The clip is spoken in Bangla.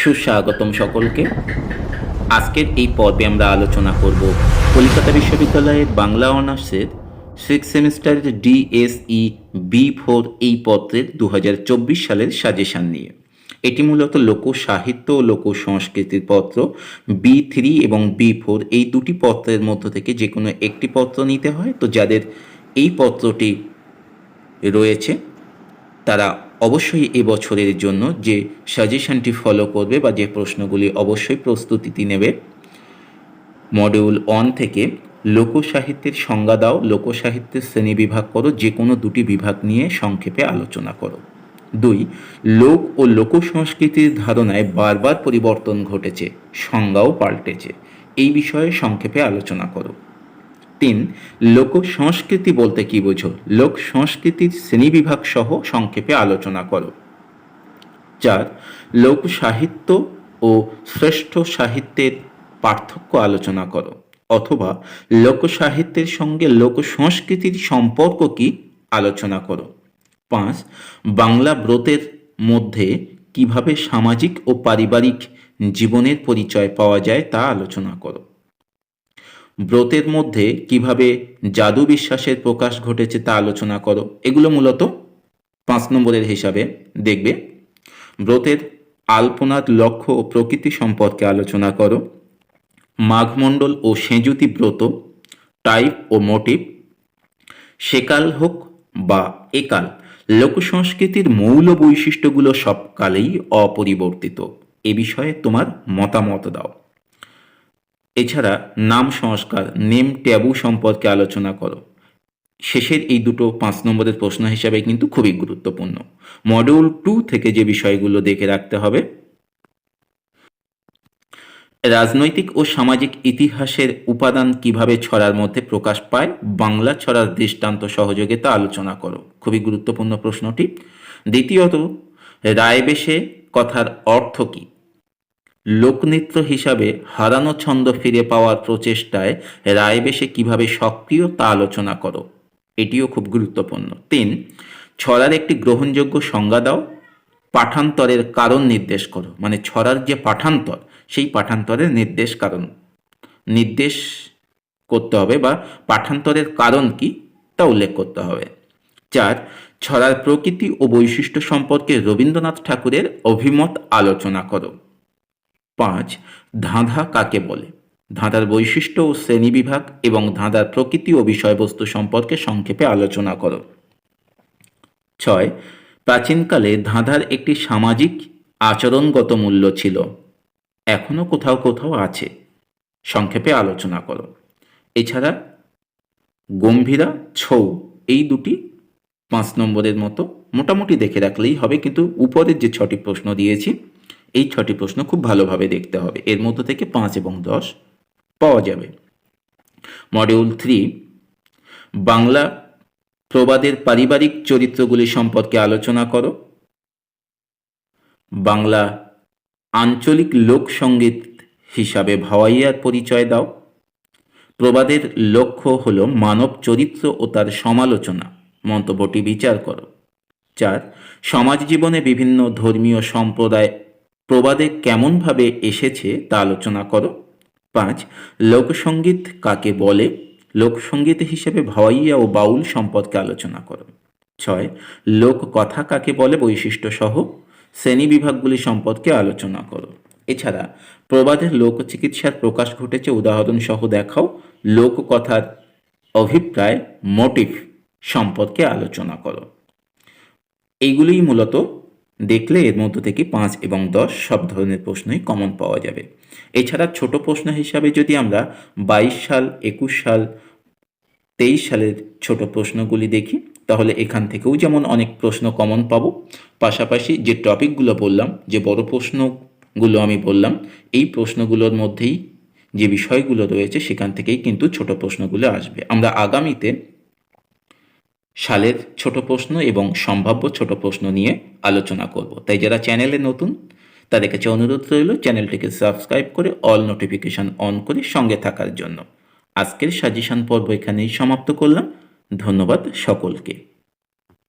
সুস্বাগতম সকলকে। আজকের এই পর্বে আমরা আলোচনা করব কলকাতা বিশ্ববিদ্যালয়ের বাংলা অনার্সের সিক্স সেমিস্টারের ডিএসই বি ফোর এই পত্রের দু হাজার চব্বিশ সালের সাজেশান নিয়ে। এটি মূলত লোক সাহিত্য ও লোক সংস্কৃতির পত্র, বি থ্রি এবং বি ফোর এই দুটি পত্রের মধ্য থেকে যে কোনো একটি পত্র নিতে হয়। তো যাদের এই পত্রটি রয়েছে, তারা অবশ্যই এবছরের জন্য যে সাজেশনটি ফলো করবে বা যে প্রশ্নগুলি অবশ্যই প্রস্তুতিটি নেবে মডিউল ওয়ান থেকে লোকসাহিত্যের সংজ্ঞা দাও, লোকসাহিত্যের শ্রেণি বিভাগ করো, যে কোনো দুটি বিভাগ নিয়ে সংক্ষেপে আলোচনা করো। দুই, লোক ও লোক সংস্কৃতির ধারণায় বারবার পরিবর্তন ঘটেছে, সংজ্ঞাও পাল্টেছে, এই বিষয়ে সংক্ষেপে আলোচনা করো। তিন, লোক সংস্কৃতি বলতে কি বোঝো? লোক সংস্কৃতির শ্রেণীবিভাগ সহ সংক্ষেপে আলোচনা করো। চার, লোক সাহিত্য ও শ্রেষ্ঠ সাহিত্যের পার্থক্য আলোচনা করো। অথবা, লোক সাহিত্যের সঙ্গে লোক সংস্কৃতির সম্পর্ক কি আলোচনা করো। পাঁচ, বাংলা ব্রতের মধ্যে কীভাবে সামাজিক ও পারিবারিক জীবনের পরিচয় পাওয়া যায় তা আলোচনা করো। ব্রতের মধ্যে কীভাবে জাদু বিশ্বাসের প্রকাশ ঘটেছে তা আলোচনা করো। এগুলো মূলত পাঁচ নম্বরের হিসাবে দেখবে। ব্রতের আলপনার লক্ষ্য ও প্রকৃতি সম্পর্কে আলোচনা করো। মাঘমণ্ডল ও সেঁজুতি ব্রত, টাইপ ও মোটিভ, সেকাল হোক বা একাল লোক সংস্কৃতির মৌল বৈশিষ্ট্যগুলো সবকালেই অপরিবর্তিত। এ বিষয়ে তোমার মতামত দাও। এছাড়া নাম সংস্কার, নেম ট্যাবু সম্পর্কে আলোচনা করো। শেষের এই দুটো পাঁচ নম্বরের প্রশ্ন হিসাবে কিন্তু খুবই গুরুত্বপূর্ণ। মডিউল টু থেকে যে বিষয়গুলো দেখে রাখতে হবে। রাজনৈতিক ও সামাজিক ইতিহাসের উপাদান কীভাবে ছড়ার মধ্যে প্রকাশ পায়, বাংলা ছড়ার দৃষ্টান্ত সহযোগে তা আলোচনা করো। খুবই গুরুত্বপূর্ণ প্রশ্নটি। দ্বিতীয়ত, রায়বেশে কথার অর্থ কী? লোকনৃত্য হিসাবে হারানো ছন্দ ফিরে পাওয়ার প্রচেষ্টায় রায়বেশে কীভাবে সক্রিয় তা আলোচনা করো। এটিও খুব গুরুত্বপূর্ণ। তিন, ছড়ার একটি গ্রহণযোগ্য সংজ্ঞা দাও। পাঠান্তরের কারণ নির্দেশ করো। মানে ছড়ার যে পাঠান্তর, সেই পাঠান্তরের নির্দেশ কারণ। নির্দেশ করতে হবে বা পাঠান্তরের কারণ কি তা উল্লেখ করতে হবে। চার, ছড়ার প্রকৃতি ও বৈশিষ্ট্য সম্পর্কে রবীন্দ্রনাথ ঠাকুরের অভিমত আলোচনা করো। পাঁচ ধাঁধা কাকে বলে? ধাঁধার বৈশিষ্ট্য ও শ্রেণীবিভাগ এবং ধাঁধার প্রকৃতি ও বিষয়বস্তু সম্পর্কে সংক্ষেপে আলোচনা করো। ছয় প্রাচীনকালে ধাঁধার একটি সামাজিক আচরণগত মূল্য ছিল। এখনও কোথাও কোথাও আছে। সংক্ষেপে আলোচনা করো। এছাড়া গম্ভীরা, ছৌ এই দুটি পাঁচ নম্বরের মতো মোটামুটি দেখে রাখলেই হবে, কিন্তু উপরের যে ছটি প্রশ্ন দিয়েছি এই ছটি প্রশ্ন খুব ভালোভাবে দেখতে হবে। এর মধ্য থেকে পাঁচ এবং দশ পাওয়া যাবে। মডিউল থ্রি বাংলা প্রবাদের পারিবারিক চরিত্রগুলি সম্পর্কে আলোচনা করো। বাংলা আঞ্চলিক লোকসঙ্গীত হিসাবে ভাওয়াইয়ার পরিচয় দাও। প্রবাদের লক্ষ্য হল মানব চরিত্র ও তার সমালোচনা। মন্তব্যটি বিচার করো। চার, সমাজ জীবনে বিভিন্ন ধর্মীয় সম্প্রদায় প্রবাদে কেমনভাবে এসেছে তা আলোচনা করো। পাঁচ লোকসঙ্গীত কাকে বলে? লোকসঙ্গীত হিসেবে ভাওয়াইয়া ও বাউল সম্পর্কে আলোচনা করো। ছয় লোক কথা কাকে বলে? বৈশিষ্ট্য সহ শ্রেণি বিভাগগুলি সম্পর্কে আলোচনা করো। এছাড়া প্রবাদের লোক চিকিৎসার প্রকাশ ঘটেছে উদাহরণ সহ দেখাও। লোককথার অভিপ্রায় মোটিভ সম্পর্কে আলোচনা করো। এইগুলিই মূলত দেখলে এর মধ্য থেকে পাঁচ এবং দশ সব ধরনের প্রশ্নই কমন পাওয়া যাবে। এছাড়া ছোট প্রশ্ন হিসাবে যদি আমরা বাইশ সাল, একুশ সাল, তেইশ সালের ছোট প্রশ্নগুলি দেখি, তাহলে এখান থেকেও যেমন অনেক প্রশ্ন কমন পাবো। পাশাপাশি যে টপিকগুলো বললাম, যে বড় প্রশ্নগুলো আমি বললাম, এই প্রশ্নগুলোর মধ্যেই যে বিষয়গুলো রয়েছে, সেখান থেকেই কিন্তু ছোট প্রশ্নগুলো আসবে। আমরা আগামীতে সালের ছোট প্রশ্ন এবং সম্ভাব্য ছোট প্রশ্ন নিয়ে আলোচনা করব। তাই যারা চ্যানেলে নতুন, তাদের কাছে অনুরোধ রইল চ্যানেলটিকে সাবস্ক্রাইব করে অল নোটিফিকেশান অন করে সঙ্গে থাকার জন্য। আজকের সাজেশন পর্ব এখানেই সমাপ্ত করলাম। ধন্যবাদ সকলকে।